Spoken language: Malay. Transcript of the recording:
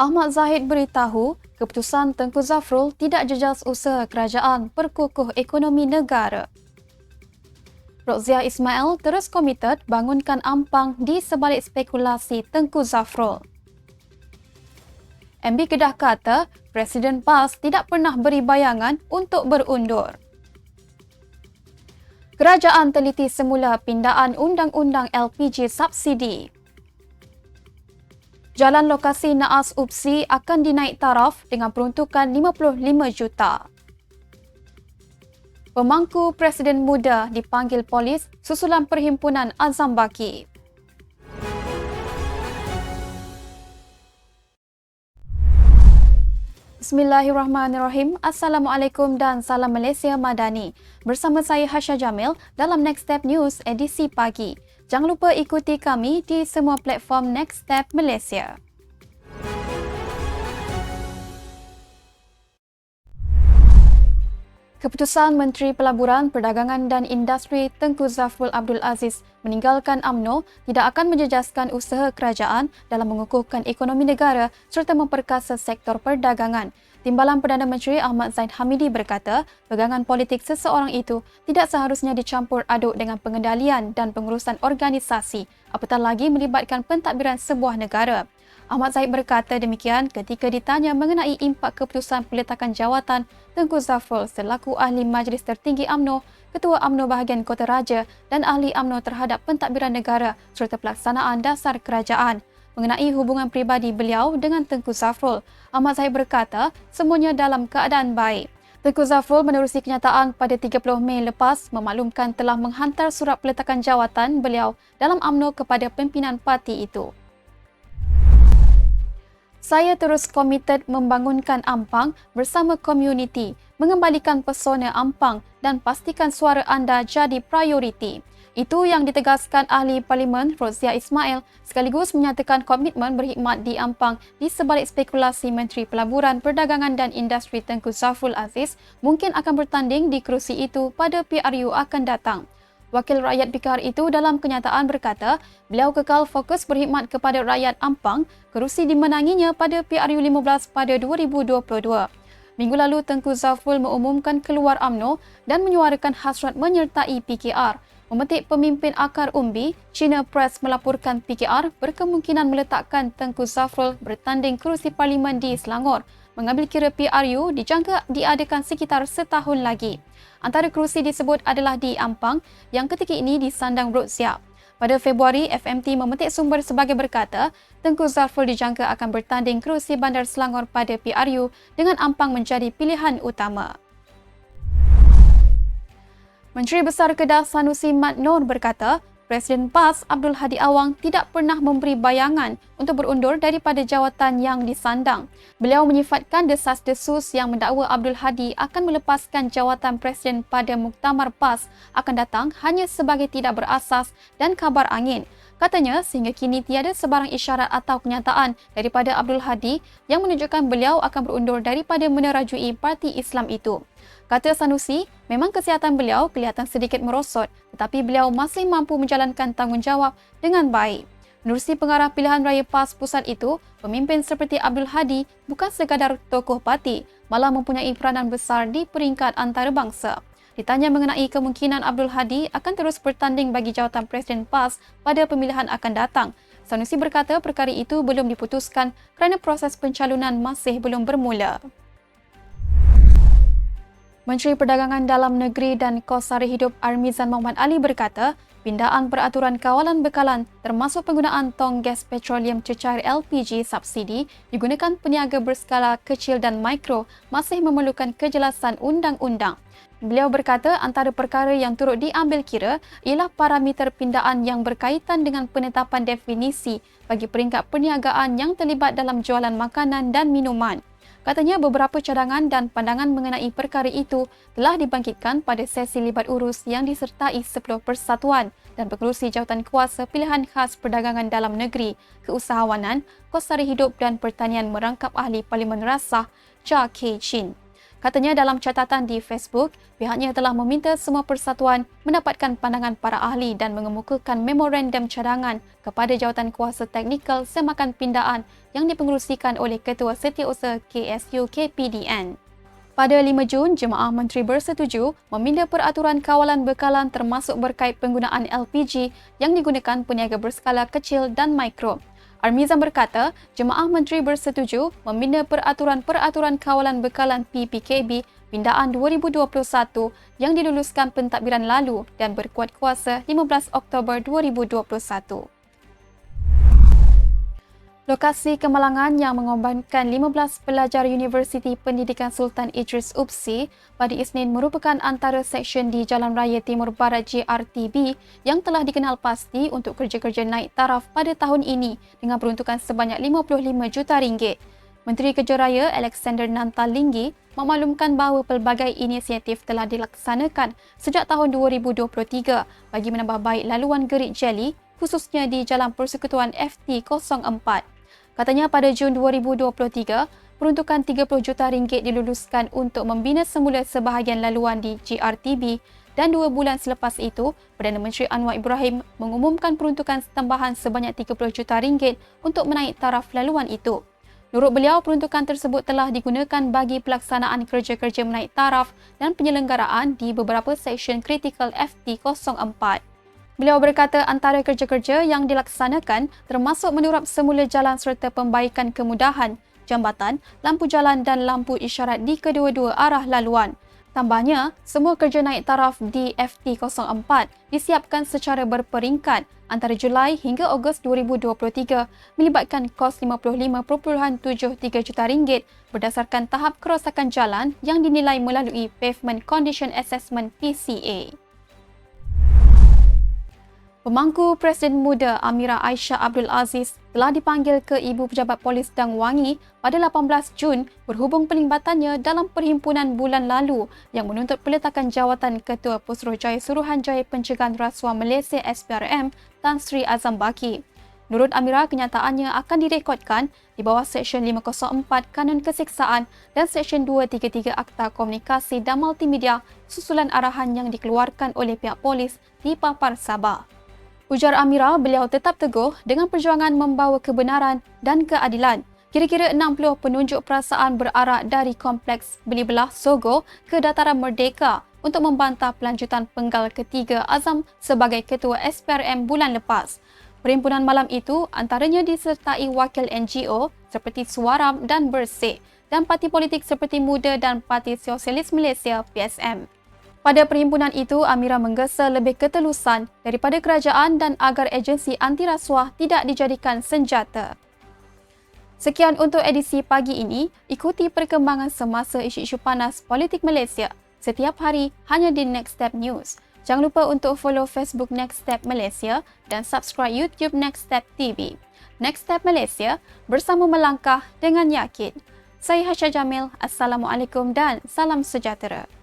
Ahmad Zahid beritahu keputusan Tengku Zafrul tidak jejas usaha kerajaan perkukuh ekonomi negara. Rozia Ismail terus komited bangunkan ampang di sebalik spekulasi Tengku Zafrul. MB Kedah kata Presiden PAS tidak pernah beri bayangan untuk berundur. Kerajaan teliti semula pindaan undang-undang LPG subsidi. Jalan lokasi Naas Upsi akan dinaik taraf dengan peruntukan 55 juta. Pemangku Presiden Muda dipanggil polis susulan Perhimpunan Azam Baki. Bismillahirrahmanirrahim. Assalamualaikum dan salam Malaysia Madani. Bersama saya Hasha Jamil dalam Next Step News edisi pagi. Jangan lupa ikuti kami di semua platform Next Step Malaysia. Keputusan Menteri Pelaburan, Perdagangan dan Industri Tengku Zafrul Abdul Aziz meninggalkan AMNO tidak akan menjejaskan usaha kerajaan dalam mengukuhkan ekonomi negara serta memperkasa sektor perdagangan. Timbalan Perdana Menteri Ahmad Zaid Hamidi berkata, pegangan politik seseorang itu tidak seharusnya dicampur aduk dengan pengendalian dan pengurusan organisasi, apatah lagi melibatkan pentadbiran sebuah negara. Ahmad Zaid berkata demikian ketika ditanya mengenai impak keputusan peletakan jawatan Tengku Zafrul selaku Ahli Majlis Tertinggi AMNO, Ketua AMNO Bahagian Kota Raja dan Ahli AMNO terhadap pentadbiran negara serta pelaksanaan dasar kerajaan. Mengenai hubungan pribadi beliau dengan Tengku Zafrul, Ahmad Zaid berkata semuanya dalam keadaan baik. Tengku Zafrul menerusi kenyataan pada 30 Mei lepas memaklumkan telah menghantar surat peletakan jawatan beliau dalam AMNO kepada pimpinan parti itu. Saya terus komited membangunkan Ampang bersama komuniti, mengembalikan pesona Ampang dan pastikan suara anda jadi prioriti. Itu yang ditegaskan Ahli Parlimen Rozia Ismail sekaligus menyatakan komitmen berkhidmat di Ampang di sebalik spekulasi Menteri Pelaburan, Perdagangan dan Industri Tengku Zafrul Aziz mungkin akan bertanding di kerusi itu pada PRU akan datang. Wakil rakyat Bikar itu dalam kenyataan berkata, beliau kekal fokus berkhidmat kepada rakyat Ampang kerusi dimenanginya pada PRU 15 pada 2022. Minggu lalu Tengku Zaful mengumumkan keluar AMNO dan menyuarakan hasrat menyertai PKR. Memetik pemimpin akar umbi, China Press melaporkan PKR berkemungkinan meletakkan Tengku Zafrul bertanding kerusi parlimen di Selangor mengambil kira PRU dijangka diadakan sekitar setahun lagi. Antara kerusi disebut adalah di Ampang yang ketika ini disandang Road Siap. Pada Februari, FMT memetik sumber sebagai berkata, Tengku Zafrul dijangka akan bertanding kerusi Bandar Selangor pada PRU dengan Ampang menjadi pilihan utama. Menteri Besar Kedah Sanusi Mat Nur berkata, Presiden PAS Abdul Hadi Awang tidak pernah memberi bayangan untuk berundur daripada jawatan yang disandang. Beliau menyifatkan desas-desus yang mendakwa Abdul Hadi akan melepaskan jawatan Presiden pada Muktamar PAS akan datang hanya sebagai tidak berasas dan kabar angin. Katanya sehingga kini tiada sebarang isyarat atau kenyataan daripada Abdul Hadi yang menunjukkan beliau akan berundur daripada menerajui parti Islam itu. Kata Sanusi, memang kesihatan beliau kelihatan sedikit merosot tetapi beliau masih mampu menjalankan tanggungjawab dengan baik. Menerusi pengarah pilihan raya PAS pusat itu, pemimpin seperti Abdul Hadi bukan sekadar tokoh parti, malah mempunyai peranan besar di peringkat antarabangsa. Ditanya mengenai kemungkinan Abdul Hadi akan terus bertanding bagi jawatan Presiden PAS pada pemilihan akan datang, Sanusi berkata perkara itu belum diputuskan kerana proses pencalonan masih belum bermula. Menteri Perdagangan Dalam Negeri dan Kos Sari Hidup Armizan Muhammad Ali berkata, pindaan peraturan kawalan bekalan termasuk penggunaan tong gas petroleum cecair LPG subsidi digunakan peniaga berskala kecil dan mikro masih memerlukan kejelasan undang-undang. Beliau berkata antara perkara yang turut diambil kira ialah parameter pindaan yang berkaitan dengan penetapan definisi bagi peringkat perniagaan yang terlibat dalam jualan makanan dan minuman. Katanya beberapa cadangan dan pandangan mengenai perkara itu telah dibangkitkan pada sesi libat urus yang disertai 10 persatuan dan pengerusi jawatan kuasa pilihan khas perdagangan dalam negeri, keusahawanan, kos sari hidup dan pertanian merangkap ahli Parlimen Rasah, Cha Kei Chin. Katanya dalam catatan di Facebook, pihaknya telah meminta semua persatuan mendapatkan pandangan para ahli dan mengemukakan memorandum cadangan kepada jawatan kuasa teknikal semakan pindaan yang dipengerusikan oleh Ketua Setiausaha KSU KPDN. Pada 5 Jun, Jemaah Menteri bersetuju meminda peraturan kawalan bekalan termasuk berkait penggunaan LPG yang digunakan peniaga berskala kecil dan mikro. Armizan berkata, Jemaah Menteri bersetuju meminda peraturan-peraturan kawalan bekalan PPKB pindaan 2021 yang diluluskan pentadbiran lalu dan berkuat kuasa 15 Oktober 2021. Lokasi kemalangan yang mengorbankan 15 pelajar Universiti Pendidikan Sultan Idris UPSI pada Isnin merupakan antara seksyen di Jalan Raya Timur Barat JRTB yang telah dikenal pasti untuk kerja-kerja naik taraf pada tahun ini dengan peruntukan sebanyak 55 juta ringgit. Menteri Kerja Raya Alexander Nantalinggi memaklumkan bahawa pelbagai inisiatif telah dilaksanakan sejak tahun 2023 bagi menambah baik laluan gerik jeli khususnya di Jalan Persekutuan FT04. Katanya pada Jun 2023, peruntukan 30 juta ringgit diluluskan untuk membina semula sebahagian laluan di GRTB dan dua bulan selepas itu, Perdana Menteri Anwar Ibrahim mengumumkan peruntukan tambahan sebanyak 30 juta ringgit untuk menaik taraf laluan itu. Menurut beliau, peruntukan tersebut telah digunakan bagi pelaksanaan kerja-kerja menaik taraf dan penyelenggaraan di beberapa seksyen kritikal FT04. Beliau berkata antara kerja-kerja yang dilaksanakan termasuk menurap semula jalan serta pembaikan kemudahan, jambatan, lampu jalan dan lampu isyarat di kedua-dua arah laluan. Tambahnya, semua kerja naik taraf di FT04 disiapkan secara berperingkat antara Julai hingga Ogos 2023 melibatkan kos 55.73 juta ringgit berdasarkan tahap kerosakan jalan yang dinilai melalui Pavement Condition Assessment PCA. Pemangku Presiden Muda Amira Aisyah Abdul Aziz telah dipanggil ke Ibu Pejabat Polis Dang Wangi pada 18 Jun berhubung pelimbatannya dalam perhimpunan bulan lalu yang menuntut peletakan jawatan Ketua Pusrojaya Suruhanjaya Pencegahan Rasuah Malaysia SPRM Tan Sri Azam Baki. Menurut Amira, kenyataannya akan direkodkan di bawah Seksyen 504 Kanun Kesiksaan dan Seksyen 233 Akta Komunikasi dan Multimedia susulan arahan yang dikeluarkan oleh pihak polis di Papar Sabah. Ujar Amira, beliau tetap teguh dengan perjuangan membawa kebenaran dan keadilan. Kira-kira 60 penunjuk perasaan berarak dari kompleks Beli Belah Sogo ke Dataran Merdeka untuk membantah pelanjutan penggal ketiga Azam sebagai ketua SPRM bulan lepas. Perhimpunan malam itu antaranya disertai wakil NGO seperti Suaram dan Bersih dan parti politik seperti Muda dan Parti Sosialis Malaysia PSM. Pada perhimpunan itu, Amira menggesa lebih ketelusan daripada kerajaan dan agar agensi anti rasuah tidak dijadikan senjata. Sekian untuk edisi pagi ini. Ikuti perkembangan semasa isu-isu panas politik Malaysia setiap hari hanya di Next Step News. Jangan lupa untuk follow Facebook Next Step Malaysia dan subscribe YouTube Next Step TV. Next Step Malaysia bersama melangkah dengan yakin. Saya Hasha Jamil. Assalamualaikum dan salam sejahtera.